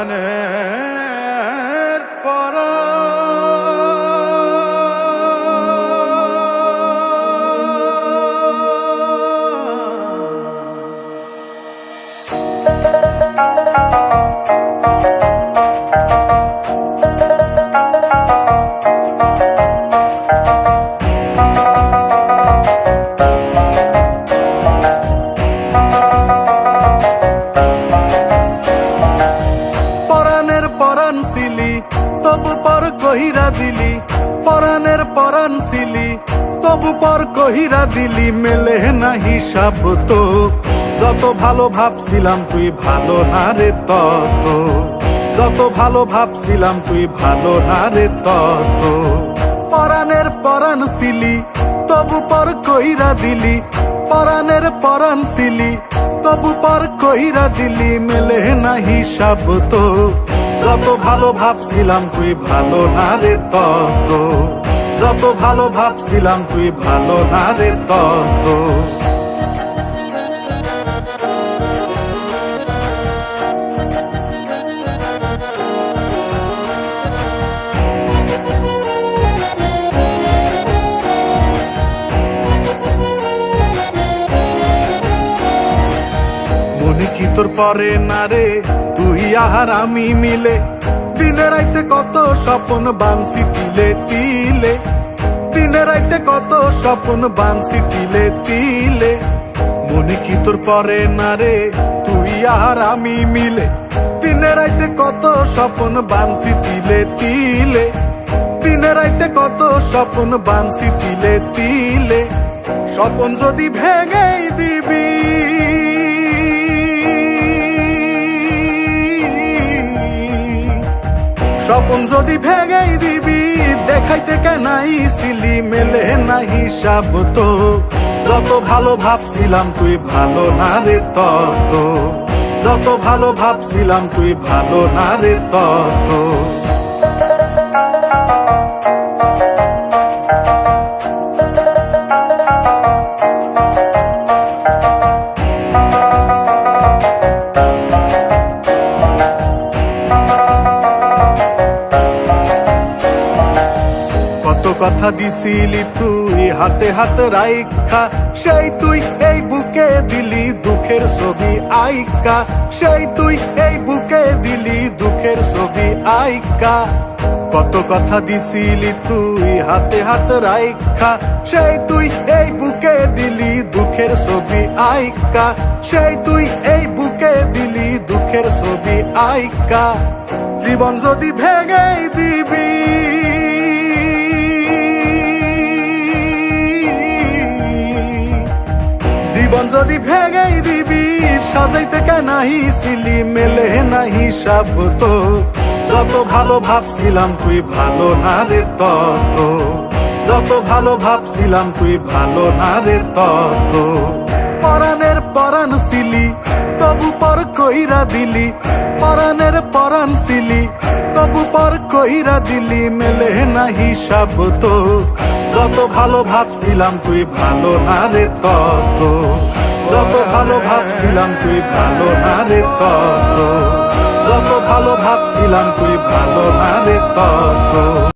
hani কহিরা দিলি, পরাণের পরাণ ছিলি, তবু পর কহিরা দিলি, মেলে না হিসাব তো। যত ভালো ভাবছিলাম তুই ভালো না রে তত। যত ভালো ভাবছিলাম তুই ভালো না রে তত। পরাণের পরাণ ছিলি, তবু পর কইরা দিলি, পরাণের পরাণ ছিলি, তবু পর কইরা দিলি, মেলে না হিসাব তো। যত ভালো ভাবছিলাম তুই ভালো না রে তত। যত ভালো ভাবছিলাম তুই ভালো না রে তত। তোর পরে না রে, তুই আহার আমি মিলে। দিনে রাইতে কত স্বপ্ন বানসি তিলে তিলে। দিনে রাইতে কত স্বপ্ন বানসি তিলে তিলে। মনে কি তোর পরে না রে, তুই আর আমি মিলে। দিনে রাইতে কত স্বপ্ন বানসি তিলে তিলে। দিনে রাইতে কত স্বপ্ন বানসি তিলে তিলে। স্বপ্ন যদি ভেঙেই স্বপন যদি ভেঙেই দিবি, দেখাইতে কেনাই সিলি, মেলে না হিসাব তো। যত ভালো ভাবছিলাম তুই ভালো না রে তত। যত ভালো ভাবছিলাম তুই ভালো না রে তত। কত কথা দিছিলি তুই, হাতে হাত রাইখা। সেই তুই এই বুকে দিলি দুঃখের ছবি আইকা। সেই তুই এই বুকে দিলি দুঃখের ছবি আইকা। কত কথা দিছিলি তুই, হাতে হাত রাইখা। সেই তুই এই বুকে দিলি দুঃখের ছবি আইকা। সেই তুই এই বুকে দিলি দুঃখের ছবি আইকা। জীবন যদি ভেঙেই দিবি যদি ভেঙেই দিবি সাজাইতে কেনাহি সিলি মেলে নাহি সাব তো। যত ভালো ভাবছিলাম তুই ভালো না রে তত। যত ভালো ভাবছিলাম তুই ভালো না রে তত। পরাণের পরাণ সিলি, তবু পর কইরা দিলি। পরাণের পরাণ সিলি, তবু পর কইরা দিলি, মেলে না হিসাব তো। যত ভালো ভাবছিলাম তুই ভালো না রে তত। যত ভালো ভাবছিলাম তুই ভালো না রে তত। যত ভালো ভাবছিলাম তুই ভালো না রে তত।